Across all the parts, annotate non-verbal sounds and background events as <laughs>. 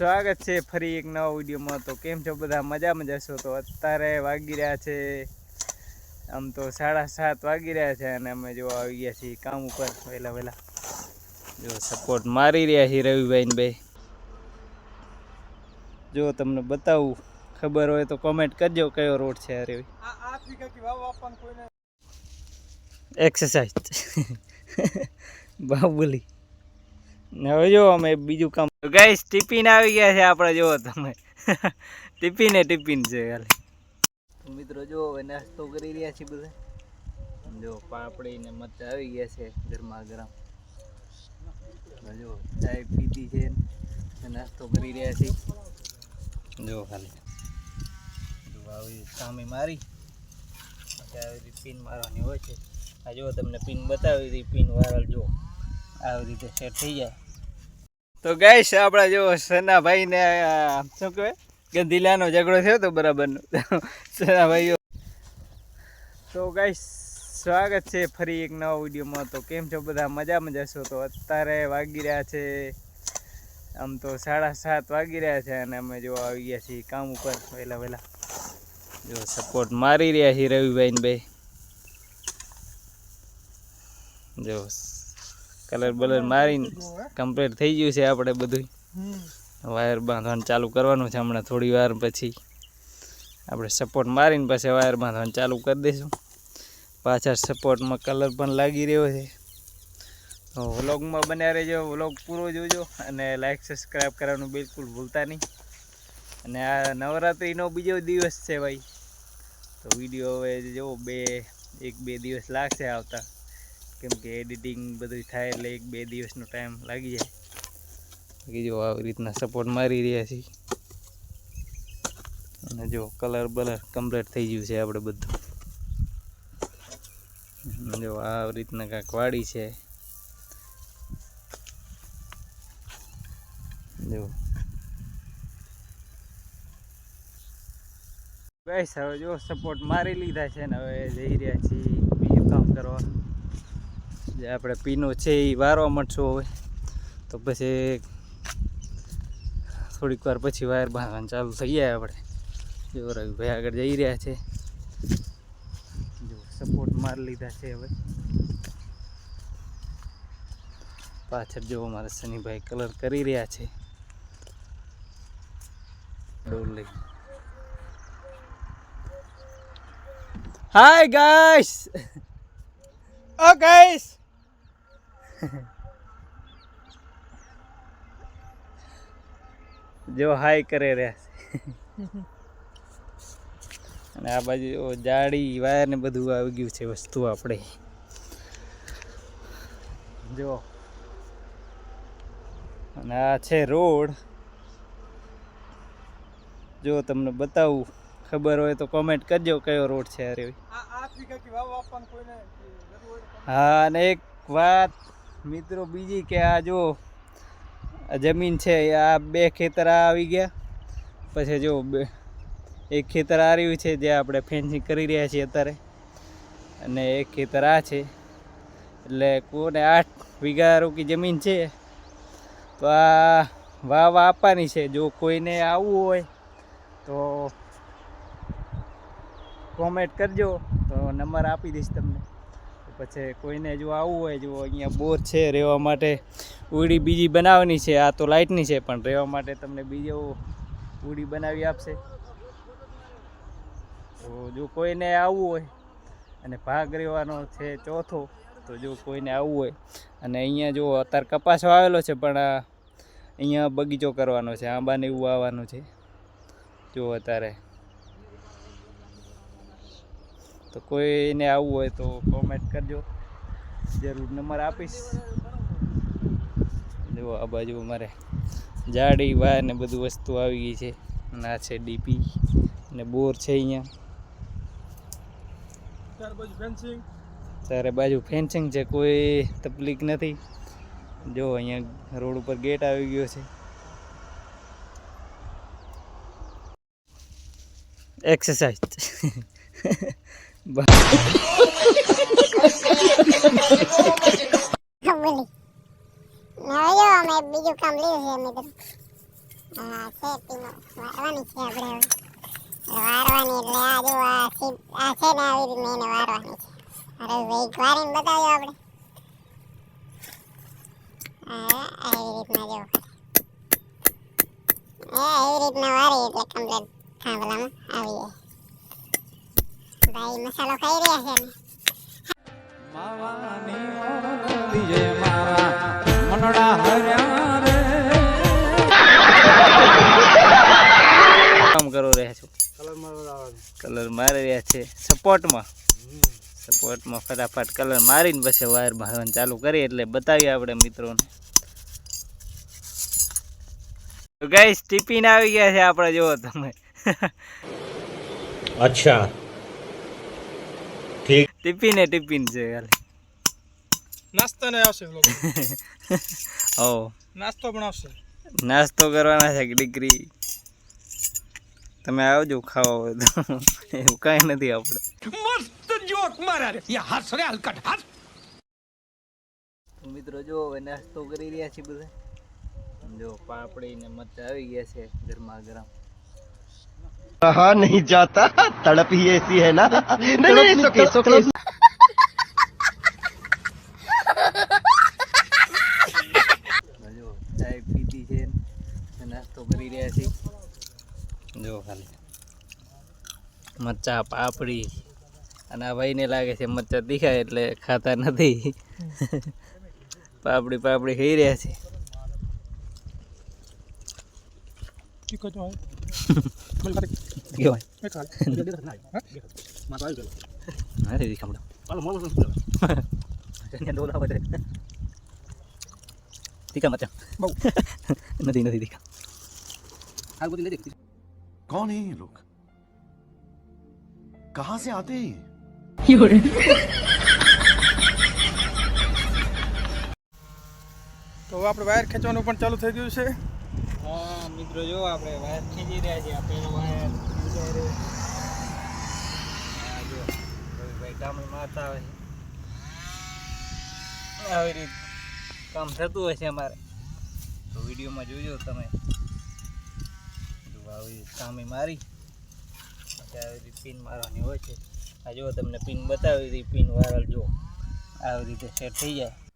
સ્વાગત છે ફરી એક નવા વિડીયોમાં. તો કેમ છો બધા? મજા મજા છો તો અત્યારે વાગી રહ્યા છે આમ તો સાડા સાત વાગી રહ્યા છે અને અમે જો આવી ગયા છીએ કામ ઉપર. વહેલા વહેલા જો સપોર્ટ મારી રહ્યા છીએ રવિભાઈને ભાઈ જો તમને બતાવું ખબર હોય તો કોમેન્ટ કરજો કયો રોડ છે અરે એક્સરસાઇઝ <laughs> બાહુબલી. ને હવે જો અમે બીજું કામ ગાઈસ ટિફિન આવી ગયા છે આપણે જુઓ તમે. ટિફિને ટિફિન છે ખાલી. મિત્રો જો હવે નાસ્તો કરી રહ્યા છીએ બધા. જો પાપડી ને મરચાં આવી ગયા છે ગરમા ગરમ. જો ચાય પીધી છે નાસ્તો કરી રહ્યા છીએ. જો ખાલી. આવી સામે મારી. આવી રીતે પિન મારવાની હોય છે. આ જો તમને પિન બતાવી હતી પિન વાયરલ જો આવી રીતે સેટ થઈ જાય. તો ગાઈશ આપણા જો સનાભાઈ ને શું કહેવાય? ગંધીલાનો ઝઘડો થયો તો બરાબરનો. સનાભાઈઓ. તો ગાઈશ સ્વાગત છે ફરી એક નવા વિડીયોમાં. તો કેમ છો બધા? મજા મજા છો? તો અત્યારે વાગી રહ્યા છે, આમ તો સાડા સાત વાગી રહ્યા છે અને અમે જો આવી ગયા છીએ કામ ઉપર, વહેલા વહેલા. જો સપોર્ટ મારી રહ્યા છીએ રવિભાઈ ને ભાઈ જો કલર બલર મારીને કમ્પ્લીટ થઈ ગયું છે આપણે બધું વાયર બાંધવાનું ચાલુ કરવાનું છે હમણાં થોડી વાર પછી. આપણે સપોર્ટ મારીને પછી વાયર બાંધવાનું ચાલુ કરી દઈશું. પાછળ સપોર્ટમાં કલર પણ લાગી રહ્યો છે. તો વ્લોગમાં બન્યા રહેજો, વ્લોગ પૂરો જોજો અને લાઈક સબસ્ક્રાઈબ કરવાનું બિલકુલ ભૂલતા નહીં. અને આ નવરાત્રિનો બીજો દિવસ છે ભાઈ. તો વીડિયો હવે જો બે, એક, બે દિવસ લાગશે આવતા. કેમ કે એડિટિંગ બધું થાય એટલે એક બે દિવસનો ટાઈમ લાગી જાય. બાકી જો આવી રીતના સપોર્ટ મારી રહ્યા છીએ. અને જો કલર બલર કમ્પ્લીટ થઈ ગયું છે આપણે બધું. જો આવી રીતના કાંઈક વાડી છે. જો. ગાઈસ હવે જો સપોર્ટ મારી લીધા છે ને હવે જઈ રહ્યા છીએ, બીજું કામ કરવા. જે આપણે પીનો છે એ વારવા મળશું હવે. તો પછી થોડીક વાર પછી વાયર બાંધવાનું ચાલુ થઈ જાય આપણે. જો રવિભાઈ આગળ જઈ રહ્યા છે. જો સપોર્ટ મારી લીધા છે હવે. પાછળ જો અમારા શનિભાઈ કલર કરી રહ્યા છે. હાય ગાઈસ ઓ ગાઈસ <laughs> જો હાઈ કરે રહ્યા અને આ બાજુ જાડી વાયર ને બધું આવી ગયું છે વસ્તુ આપણે. જો. અને આ છે રોડ. જો તમને બતાવું ખબર હોય તો કોમેન્ટ કરજો કયો રોડ છે અરે હા અને એક વાત મિત્રો, બીજી કે આ જો જમીન છે આ બે ખેતર આવી ગયા. પછી જો બે, એક ખેતર આ રહ્યું છે, જે આપણે ફેન્સિંગ કરી રહ્યા છીએ અત્યારે. અને એક ખેતર આ છે. એટલે કોને આઠ વીઘા રોકી જમીન છે, તો આ વાવ આપવાની છે. જો કોઈને આવવું હોય, તો કોમેન્ટ કરજો. તો નંબર આપી દઈશ તમને. પછી કોઈને જો આવવું હોય, જો અહીંયા બોર છે રહેવા માટે, ઉડી બીજી બનાવવાની છે, આ તો લાઇટની છે, પણ રહેવા માટે તમને બીજો ઉડી બનાવી આપશે. તો જો કોઈને આવવું હોય, અને ભાગ રહેવાનો છે ચોથો, તો જો કોઈને આવવું હોય, અને અહીંયા જો અત્યારે કપાસ વાવેલો છે, પણ અહીંયા બગીચો કરવાનો છે, આંબાને એવું આવવાનું છે. જો અત્યારે તો કોઈને આવવું હોય તો કોમેન્ટ કરજો. જરૂર નંબર આપીશ. જુઓ આ બાજુ અમારે જાડી વાયર ને બધું વસ્તુ આવી ગઈ છે. અને આ છે ડીપી અને બોર છે અહીંયા. ચારે બાજુ ફેન્સિંગ છે કોઈ તકલીફ નથી. જો અહીંયા રોડ ઉપર ગેટ આવી ગયો છે. એક્સરસાઇઝ <laughs> અમે બીજું કામ લીધું છે તો હા પીનો વારવાની છે આપણે વારવાની એટલે આ જો આ સીપ આ છે ને આવી આવી રીતના વારી એટલે કમ્પ્લેટ થાંભલામાં આવી ભાઈ મસાલો ખાઈ રહ્યા છે ફટાફટ કલર મારીને પછી વાયર ભાવન ચાલુ કરીએ એટલે બતાવીએ આપણે મિત્રોને. તો ગાઈસ ટિફિન આવી ગયા છે આપણે જોવો તમે. અચ્છા. ટિફિન એ ટિફિન છે ખાલી નાસ્તો ને આવશે <laughs> ઓ. નાસ્તો પણ આવશે. નાસ્તો કરવાના છે દીકરી. તમે આવજો ખાવા તો. એવું કાંઈ નથી આપણે. મસ્ત જોક મારા રે. યા હસ રે હલકટ હસ. મિત્રો જો હવે નાસ્તો કરી રહ્યા છે બધા. જો પાપડી ને મરચા આવી ગયા છે ગરમા ગરમ. હા નહીં જાતા. તડપ હી એસી હે ના. નહીં નહીં સુકે સુકે મરચા પાપડી અને આ ભાઈને લાગે છે મરચા દેખાય એટલે ખાતા નથી. પાપડી પાપડી ખાઈ રહ્યા છે. <laughs> <laughs> નથી નથી દીખા કોણ હે લોક? कहां से आते हैं તો હવે આપણે વાયર ખેંચવાનું પણ ચાલુ થઈ ગયું છે હા મિત્રો જો આપણે વાયર ખેંચી રહ્યા છીએ આ પેલો વાયર ખેંચાઈ રહ્યો છે. હા જો રવિભાઈ કામે મારતા આવે છે આવી રીત કામ થતું હોય છે અમારે તો વિડીયોમાં જોજો તમે જો આવી રીત કામે મારી આવી રીતે પિન મારવાની હોય છે. આ જો તમને પિન બતાવી હતી પિન વાયરલ જો આવી રીતે સેટ થઈ જાય.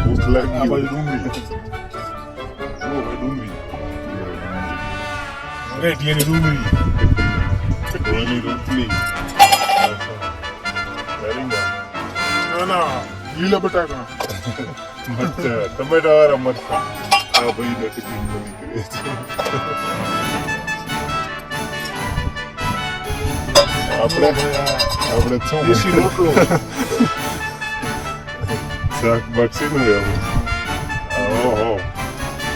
ભૂખ લાગી હોય ડુંગળી જો ભાઈ ડુંગળી રેટિયાની ડુંગળી ધોની રોટલી ના ના લીલા બટાકા મરચા ટમેટા વાળા મરચા આ ભાઈ ને ટિફિન મળી ગયે છે આપણે આપણે શું દેશી રોટલો શાક બાક છે ને ઓહો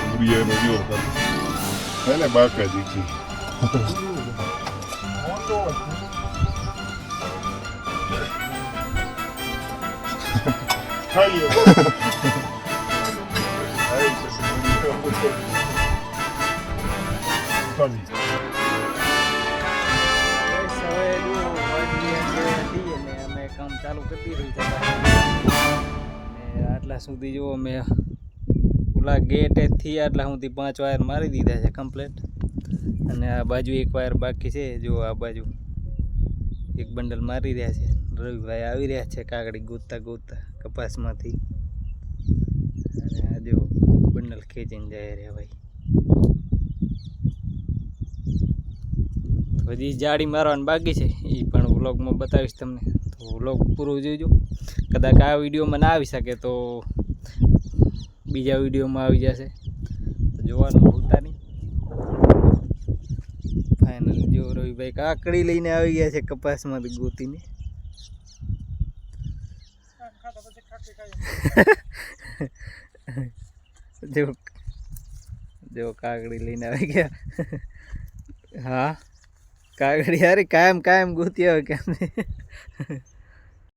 બુરિયાનો જો ખાલી ને બાકા દીધી ખાઈએ ખાલી બસ ચાલુ કરી દીધું આટલા સુધી જુઓ મેં ઓલા ગેટેથી આટલા સુધી પાંચ વાયર મારી દીધા છે કમ્પ્લેટ અને આ બાજુ એક વાયર બાકી છે, જો આ બાજુ એક બંડલ મારી રહ્યા છે. રવિભાઈ આવી રહ્યા છે કાગડી ગોતતા ગોતતા કપાસમાંથી. અને આ જુઓ બંડલ ખેંચીને જાય રહ્યા ભાઈ. હજી જાડી મારવાનું બાકી છે એ પણ બ્લોગમાં બતાવીશ તમને. વ્લોગ પૂરો જોઈજો. કદાચ આ વિડીયોમાં ના આવી શકે તો બીજા વિડીયોમાં આવી જશે. જોવાનું, ભૂલતા નહીં. ફાઇનલ જો રવિભાઈ કાકડી લઈને આવી ગયા છે કપાસમાંથી ગોતીને. <laughs> જો જો કાકડી લઈને આવી ગયા. હા? કાગડી, અરે કાયમ કાયમ ગોતી આવે કેમ?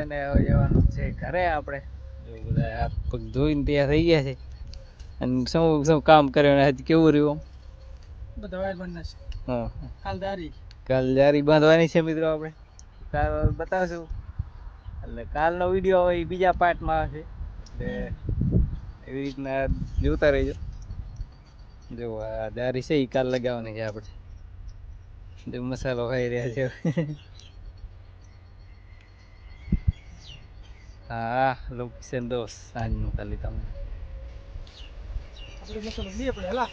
અને જવાનું છે ઘરે આપણે. બધા પગ ધોઈને તૈયાર થઈ ગયા છે. અને શું શું કામ કર્યું આજ કેવું રહ્યું બધા બંધ છે. હા. હાલ દારી. કાલ જારી બાંધવાની છે મિત્રો આપણે. કાલ બતાવશું. એટલે કાલનો વીડિયો હવે બીજા પાર્ટમાં આવશે. એટલે એવી રીતના જોતા રહીજો. જો આ દારી છે એ કાલ લગાવવાની છે આપણે. મસાલો ખાઈ રહ્યા છે. હા લોકેશન દોસ સાંજનું ખાલી તમે આપણે મસાલો લઈએ પડે હલા